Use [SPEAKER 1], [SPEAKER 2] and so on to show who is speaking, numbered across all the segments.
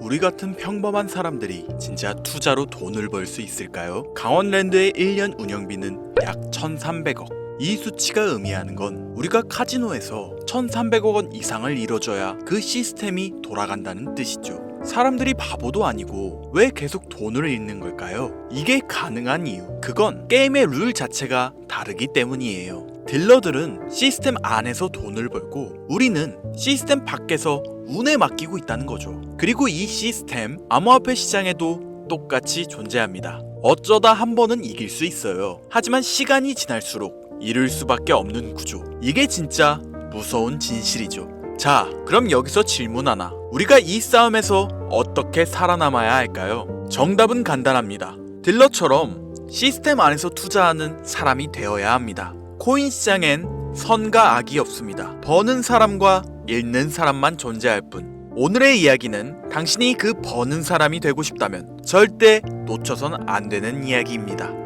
[SPEAKER 1] 우리 같은 평범한 사람들이 진짜 투자로 돈을 벌 수 있을까요? 강원랜드의 1년 운영비는 약 1,300억. 이 수치가 의미하는 건 우리가 카지노에서 1,300억 원 이상을 잃어줘야 그 시스템이 돌아간다는 뜻이죠. 사람들이 바보도 아니고 왜 계속 돈을 잃는 걸까요? 이게 가능한 이유. 그건 게임의 룰 자체가 다르기 때문이에요. 딜러들은 시스템 안에서 돈을 벌고 우리는 시스템 밖에서 운에 맡기고 있다는 거죠. 그리고 이 시스템 암호화폐 시장에도 똑같이 존재합니다. 어쩌다 한 번은 이길 수 있어요. 하지만 시간이 지날수록 잃을 수밖에 없는 구조. 이게 진짜 무서운 진실이죠. 자, 그럼 여기서 질문 하나. 우리가 이 싸움에서 어떻게 살아남아야 할까요? 정답은 간단합니다. 딜러처럼 시스템 안에서 투자하는 사람이 되어야 합니다. 코인 시장엔 선과 악이 없습니다. 버는 사람과 잃는 사람만 존재할 뿐. 오늘의 이야기는 당신이 그 버는 사람이 되고 싶다면 절대 놓쳐선 안 되는 이야기입니다.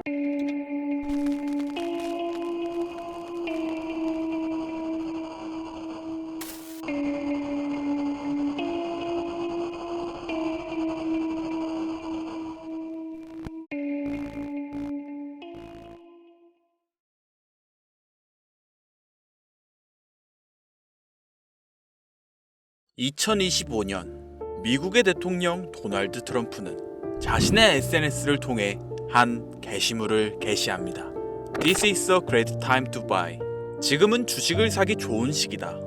[SPEAKER 1] (2025년) 미국의 대통령 도널드 트럼프는 자신의 SNS를 통해 한 게시물을 게시합니다. This is a great time to buy. 지금은 주식을 사기 좋은 시기다.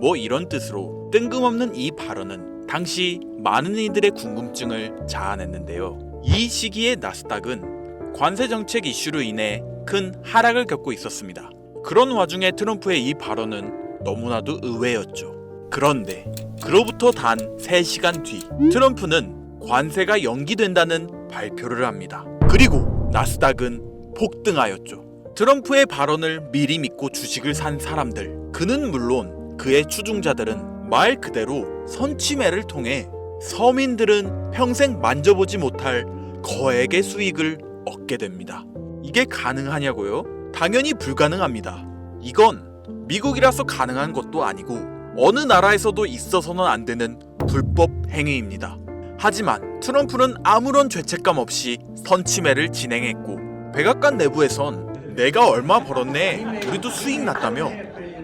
[SPEAKER 1] 뭐 이런 뜻으로 뜬금없는 이 발언은 당시 많은 이들의 궁금증을 자아냈는데요. 이 시기에 나스닥은 관세 정책 이슈로 인해 큰 하락을 겪고 있었습니다. 그런 와중에 트럼프의 이 발언은 너무나도 의외였죠. 그런데 그로부터 단 3시간 뒤 트럼프는 관세가 연기된다는 발표를 합니다. 그리고 나스닥은 폭등하였죠. 트럼프의 발언을 미리 믿고 주식을 산 사람들, 그는 물론 그의 추종자들은 말 그대로 선취매를 통해 서민들은 평생 만져보지 못할 거액의 수익을 얻게 됩니다. 이게 가능하냐고요? 당연히 불가능합니다. 이건 미국이라서 가능한 것도 아니고 어느 나라에서도 있어서는 안 되는 불법 행위입니다. 하지만 트럼프는 아무런 죄책감 없이 선취매를 진행했고 백악관 내부에선 내가 얼마 벌었네 우리도 수익 났다며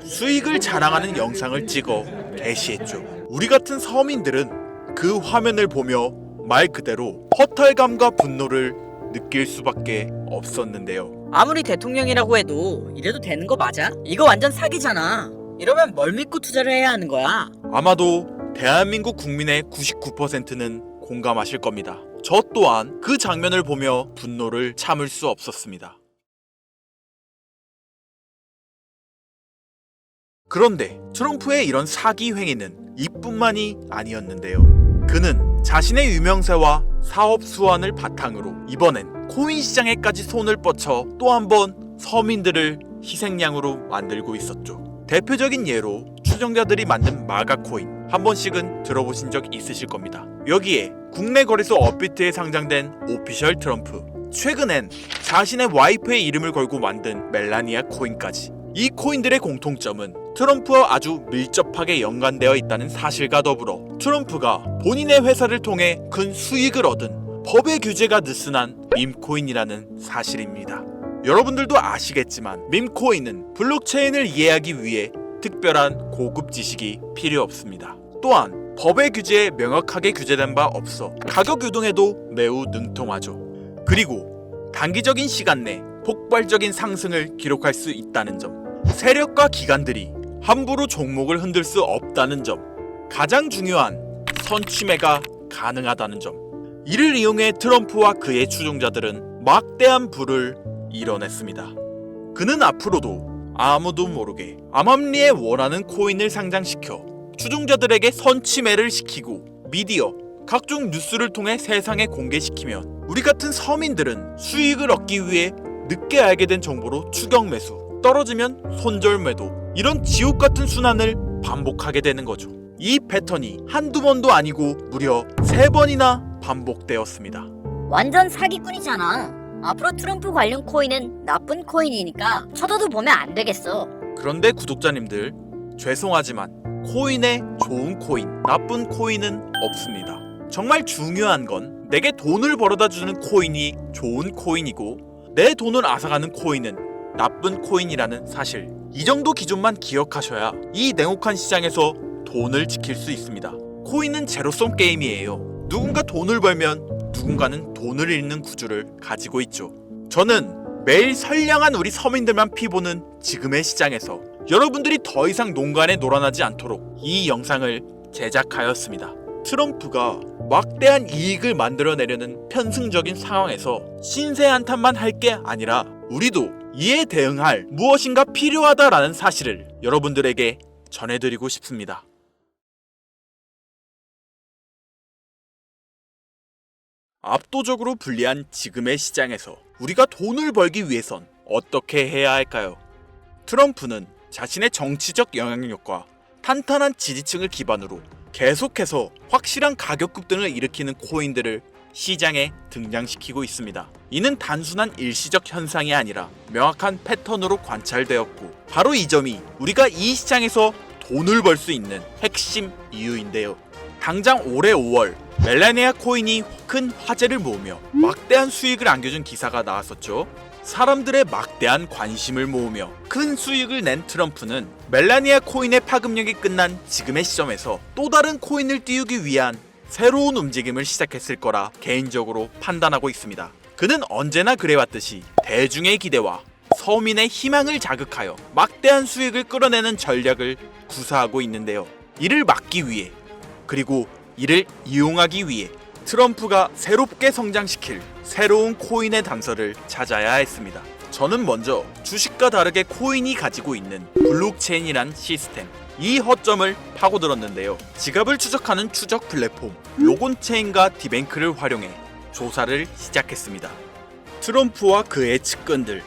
[SPEAKER 1] 수익을 자랑하는 영상을 찍어 게시했죠. 우리 같은 서민들은 그 화면을 보며 말 그대로 허탈감과 분노를 느낄 수밖에 없었는데요.
[SPEAKER 2] 아무리 대통령이라고 해도 이래도 되는 거 맞아? 이거 완전 사기잖아. 이러면 뭘 믿고 투자를 해야 하는 거야?
[SPEAKER 1] 아마도 대한민국 국민의 99%는 공감하실 겁니다. 저 또한 그 장면을 보며 분노를 참을 수 없었습니다. 그런데 트럼프의 이런 사기 행위는 이뿐만이 아니었는데요. 그는 자신의 유명세와 사업 수완을 바탕으로 이번엔 코인 시장에까지 손을 뻗쳐 또 한 번 서민들을 희생양으로 만들고 있었죠. 대표적인 예로 추종자들이 만든 마가 코인 한 번씩은 들어보신 적 있으실 겁니다. 여기에 국내 거래소 업비트에 상장된 오피셜 트럼프 최근엔 자신의 와이프의 이름을 걸고 만든 멜라니아 코인까지 이 코인들의 공통점은 트럼프와 아주 밀접하게 연관되어 있다는 사실과 더불어 트럼프가 본인의 회사를 통해 큰 수익을 얻은 법의 규제가 느슨한 밈코인이라는 사실입니다. 여러분들도 아시겠지만 밈코인은 블록체인을 이해하기 위해 특별한 고급 지식이 필요 없습니다. 또한 법의 규제에 명확하게 규제된 바 없어 가격 유동에도 매우 능통하죠. 그리고 단기적인 시간 내 폭발적인 상승을 기록할 수 있다는 점, 세력과 기관들이 함부로 종목을 흔들 수 없다는 점, 가장 중요한 선취매가 가능하다는 점. 이를 이용해 트럼프와 그의 추종자들은 막대한 부를 이뤄냈습니다. 그는 앞으로도 아무도 모르게 암암리에 원하는 코인을 상장시켜 추종자들에게 선취매를 시키고 미디어, 각종 뉴스를 통해 세상에 공개시키면 우리 같은 서민들은 수익을 얻기 위해 늦게 알게 된 정보로 추격 매수, 떨어지면 손절 매도 이런 지옥 같은 순환을 반복하게 되는 거죠. 이 패턴이 한두 번도 아니고 무려 세 번이나 반복되었습니다.
[SPEAKER 3] 완전 사기꾼이잖아. 앞으로 트럼프 관련 코인은 나쁜 코인이니까 쳐다도 보면 안 되겠어.
[SPEAKER 1] 그런데 구독자님들 죄송하지만 코인에 좋은 코인, 나쁜 코인은 없습니다. 정말 중요한 건 내게 돈을 벌어다 주는 코인이 좋은 코인이고 내 돈을 앗아가는 코인은 나쁜 코인이라는 사실. 이 정도 기준만 기억하셔야 이 냉혹한 시장에서 돈을 지킬 수 있습니다. 코인은 제로섬 게임이에요. 누군가 돈을 벌면 누군가는 돈을 잃는 구조를 가지고 있죠. 저는 매일 선량한 우리 서민들만 피보는 지금의 시장에서 여러분들이 더 이상 농간에 놀아나지 않도록 이 영상을 제작하였습니다. 트럼프가 막대한 이익을 만들어내려는 편승적인 상황에서 신세 한탄만 할 게 아니라 우리도 이에 대응할 무엇인가 필요하다라는 사실을 여러분들에게 전해드리고 싶습니다. 압도적으로 불리한 지금의 시장에서 우리가 돈을 벌기 위해선 어떻게 해야 할까요? 트럼프는 자신의 정치적 영향력과 탄탄한 지지층을 기반으로 계속해서 확실한 가격 급등을 일으키는 코인들을 시장에 등장시키고 있습니다. 이는 단순한 일시적 현상이 아니라 명확한 패턴으로 관찰되었고 바로 이 점이 우리가 이 시장에서 돈을 벌 수 있는 핵심 이유인데요. 당장 올해 5월 멜라니아 코인이 큰 화제를 모으며 막대한 수익을 안겨준 기사가 나왔었죠. 사람들의 막대한 관심을 모으며 큰 수익을 낸 트럼프는 멜라니아 코인의 파급력이 끝난 지금의 시점에서 또 다른 코인을 띄우기 위한 새로운 움직임을 시작했을 거라 개인적으로 판단하고 있습니다. 그는 언제나 그래왔듯이 대중의 기대와 서민의 희망을 자극하여 막대한 수익을 끌어내는 전략을 구사하고 있는데요. 이를 막기 위해 그리고 이를 이용하기 위해 트럼프가 새롭게 성장시킬 새로운 코인의 단서를 찾아야 했습니다. 저는 먼저 주식과 다르게 코인이 가지고 있는 블록체인이란 시스템 이 허점을 파고들었는데요. 지갑을 추적하는 추적 플랫폼 로곤체인과 디뱅크를 활용해 조사를 시작했습니다. 트럼프와 그의 측근들,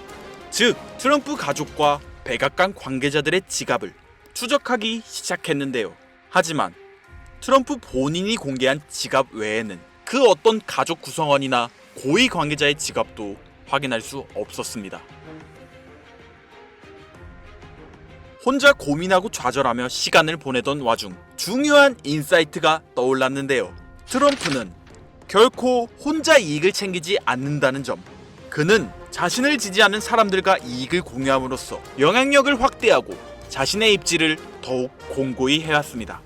[SPEAKER 1] 즉 트럼프 가족과 백악관 관계자들의 지갑을 추적하기 시작했는데요. 하지만 트럼프 본인이 공개한 지갑 외에는 그 어떤 가족 구성원이나 고위 관계자의 지갑도 확인할 수 없었습니다. 혼자 고민하고 좌절하며 시간을 보내던 와중 중요한 인사이트가 떠올랐는데요. 트럼프는 결코 혼자 이익을 챙기지 않는다는 점. 그는 자신을 지지하는 사람들과 이익을 공유함으로써 영향력을 확대하고 자신의 입지를 더욱 공고히 해왔습니다.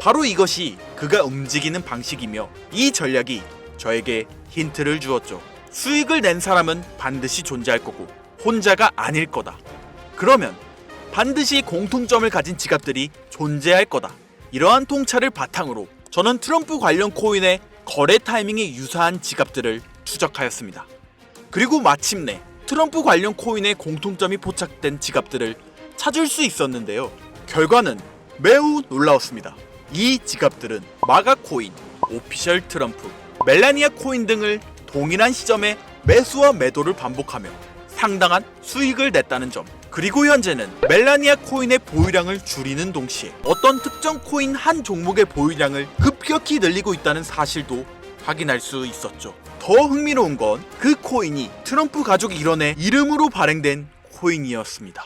[SPEAKER 1] 바로 이것이 그가 움직이는 방식이며 이 전략이 저에게 힌트를 주었죠. 수익을 낸 사람은 반드시 존재할 거고 혼자가 아닐 거다. 그러면 반드시 공통점을 가진 지갑들이 존재할 거다. 이러한 통찰을 바탕으로 저는 트럼프 관련 코인의 거래 타이밍이 유사한 지갑들을 추적하였습니다. 그리고 마침내 트럼프 관련 코인의 공통점이 포착된 지갑들을 찾을 수 있었는데요. 결과는 매우 놀라웠습니다. 이 지갑들은 마가 코인, 오피셜 트럼프, 멜라니아 코인 등을 동일한 시점에 매수와 매도를 반복하며 상당한 수익을 냈다는 점. 그리고 현재는 멜라니아 코인의 보유량을 줄이는 동시에 어떤 특정 코인 한 종목의 보유량을 급격히 늘리고 있다는 사실도 확인할 수 있었죠. 더 흥미로운 건 그 코인이 트럼프 가족 일원의 이름으로 발행된 코인이었습니다.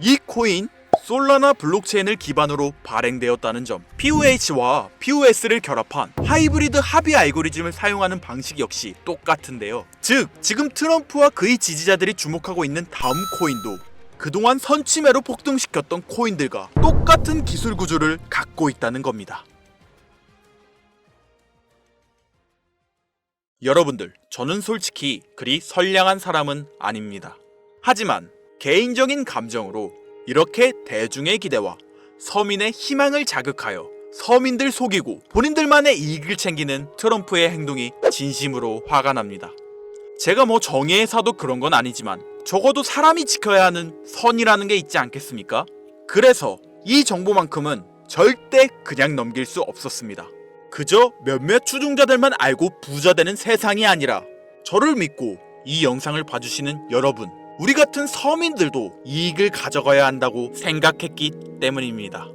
[SPEAKER 1] 이 코인 솔라나 블록체인을 기반으로 발행되었다는 점. POH와 POS를 결합한 하이브리드 합의 알고리즘을 사용하는 방식 역시 똑같은데요. 즉, 지금 트럼프와 그의 지지자들이 주목하고 있는 다음 코인도 그동안 선취매로 폭등시켰던 코인들과 똑같은 기술 구조를 갖고 있다는 겁니다. 여러분들, 저는 솔직히 그리 선량한 사람은 아닙니다. 하지만 개인적인 감정으로 이렇게 대중의 기대와 서민의 희망을 자극하여 서민들 속이고 본인들만의 이익을 챙기는 트럼프의 행동이 진심으로 화가 납니다. 제가 뭐 정의의 사도 그런 건 아니지만 적어도 사람이 지켜야 하는 선이라는 게 있지 않겠습니까? 그래서 이 정보만큼은 절대 그냥 넘길 수 없었습니다. 그저 몇몇 추종자들만 알고 부자 되는 세상이 아니라 저를 믿고 이 영상을 봐주시는 여러분, 우리 같은 서민들도 이익을 가져가야 한다고 생각했기 때문입니다.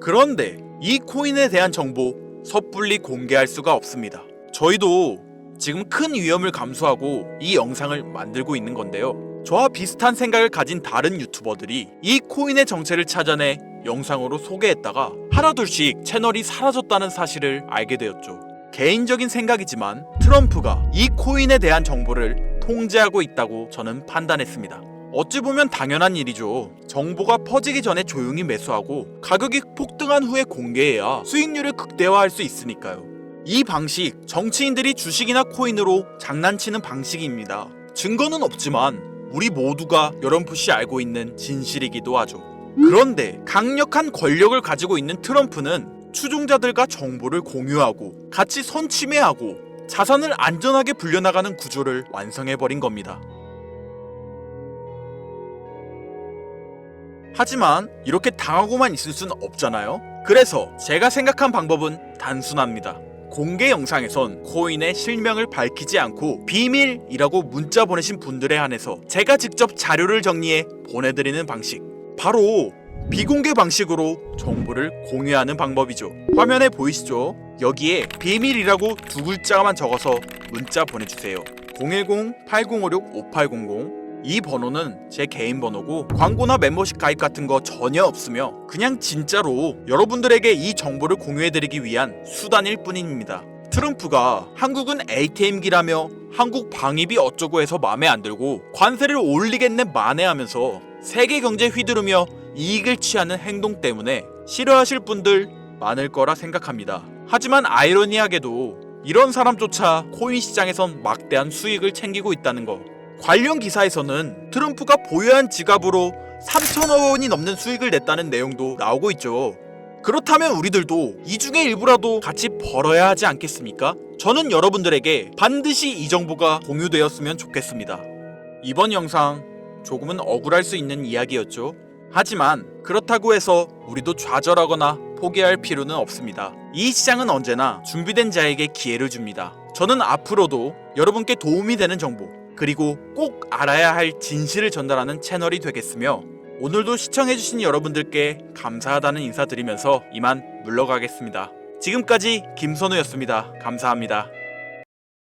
[SPEAKER 1] 그런데 이 코인에 대한 정보 섣불리 공개할 수가 없습니다. 저희도 지금 큰 위험을 감수하고 이 영상을 만들고 있는 건데요. 저와 비슷한 생각을 가진 다른 유튜버들이 이 코인의 정체를 찾아내 영상으로 소개했다가 하나둘씩 채널이 사라졌다는 사실을 알게 되었죠. 개인적인 생각이지만 트럼프가 이 코인에 대한 정보를 통제하고 있다고 저는 판단했습니다. 어찌 보면 당연한 일이죠. 정보가 퍼지기 전에 조용히 매수하고 가격이 폭등한 후에 공개해야 수익률을 극대화할 수 있으니까요. 이 방식 정치인들이 주식이나 코인으로 장난치는 방식입니다. 증거는 없지만 우리 모두가 여론풋이 알고 있는 진실이기도 하죠. 그런데 강력한 권력을 가지고 있는 트럼프는 추종자들과 정보를 공유하고 같이 선침해하고 자산을 안전하게 불려나가는 구조를 완성해버린 겁니다. 하지만 이렇게 당하고만 있을 순 없잖아요. 그래서 제가 생각한 방법은 단순합니다. 공개 영상에선 코인의 실명을 밝히지 않고 비밀이라고 문자 보내신 분들에 한해서 제가 직접 자료를 정리해 보내드리는 방식. 바로 비공개 방식으로 정보를 공유하는 방법이죠. 화면에 보이시죠? 여기에 비밀이라고 두 글자만 적어서 문자 보내주세요. 010-8056-5800. 이 번호는 제 개인 번호고 광고나 멤버십 가입 같은 거 전혀 없으며 그냥 진짜로 여러분들에게 이 정보를 공유해드리기 위한 수단일 뿐입니다. 트럼프가 한국은 ATM기라며 한국 방위비 어쩌고 해서 마음에 안 들고 관세를 올리겠네 만회하면서 세계 경제 휘두르며 이익을 취하는 행동 때문에 싫어하실 분들 많을 거라 생각합니다. 하지만 아이러니하게도 이런 사람조차 코인 시장에선 막대한 수익을 챙기고 있다는 거. 관련 기사에서는 트럼프가 보유한 지갑으로 3천억 원이 넘는 수익을 냈다는 내용도 나오고 있죠. 그렇다면 우리들도 이 중에 일부라도 같이 벌어야 하지 않겠습니까? 저는 여러분들에게 반드시 이 정보가 공유되었으면 좋겠습니다. 이번 영상 조금은 억울할 수 있는 이야기였죠. 하지만 그렇다고 해서 우리도 좌절하거나 포기할 필요는 없습니다. 이 시장은 언제나 준비된 자에게 기회를 줍니다. 저는 앞으로도 여러분께 도움이 되는 정보, 그리고 꼭 알아야 할 진실을 전달하는 채널이 되겠으며 오늘도 시청해주신 여러분들께 감사하다는 인사드리면서 이만 물러가겠습니다. 지금까지 김선우였습니다. 감사합니다.